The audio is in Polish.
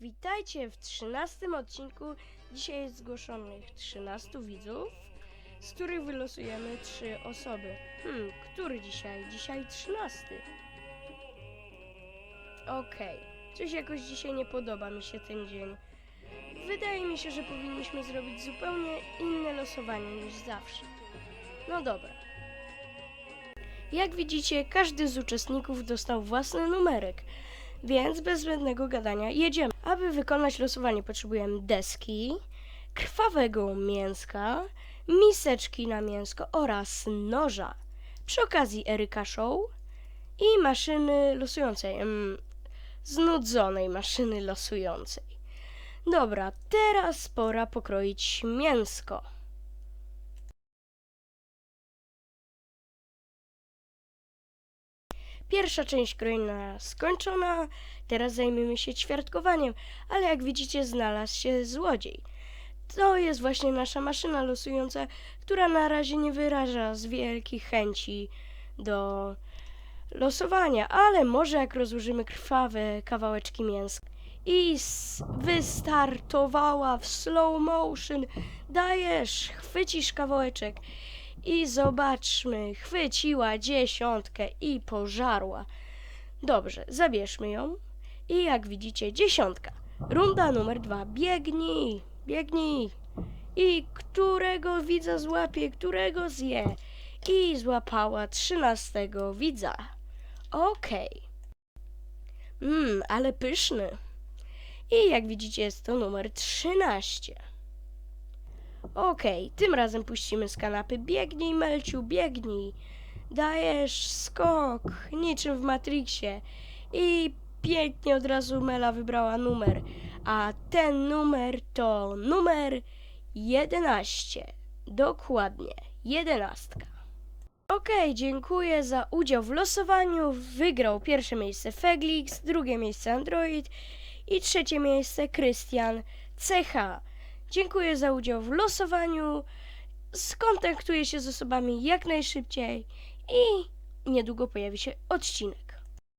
Witajcie w 13 odcinku. Dzisiaj jest zgłoszonych 13 widzów, z których wylosujemy 3 osoby. Hmm, który dzisiaj? Dzisiaj 13. Okej, coś jakoś dzisiaj nie podoba mi się ten dzień. Wydaje mi się, że powinniśmy zrobić zupełnie inne losowanie niż zawsze. No dobra. Jak widzicie, każdy z uczestników dostał własny numerek, więc bez zbędnego gadania jedziemy. Aby wykonać losowanie potrzebujemy deski, krwawego mięska, miseczki na mięsko oraz noża. Przy okazji Eryka Show i maszyny losującej, em, znudzonej maszyny losującej. Dobra, teraz pora pokroić mięsko. Pierwsza część krojenia skończona, teraz zajmiemy się ćwiartkowaniem, ale jak widzicie znalazł się złodziej. To jest właśnie nasza maszyna losująca, która na razie nie wyraża z wielkich chęci do losowania, ale może jak rozłożymy krwawe kawałeczki mięska i wystartowała w slow motion, dajesz, chwycisz kawałeczek i zobaczmy, chwyciła dziesiątkę i pożarła. Dobrze, zabierzmy ją. I jak widzicie, dziesiątka. Runda numer dwa. Biegnij, biegnij. I którego widza złapie, którego zje. I złapała trzynastego widza. Okej. Mmm, ale pyszny. I jak widzicie, jest to numer 13. Okej, tym razem puścimy z kanapy. Biegnij, Melciu, biegnij. Dajesz skok, niczym w Matrixie. I pięknie od razu Mela wybrała numer. A ten numer to numer 11. Dokładnie, jedenastka. Okej, dziękuję za udział w losowaniu. Wygrał pierwsze miejsce Feglix, drugie miejsce Android i trzecie miejsce Krystian CH. Dziękuję za udział w losowaniu. Skontaktuję się z osobami jak najszybciej i niedługo pojawi się odcinek.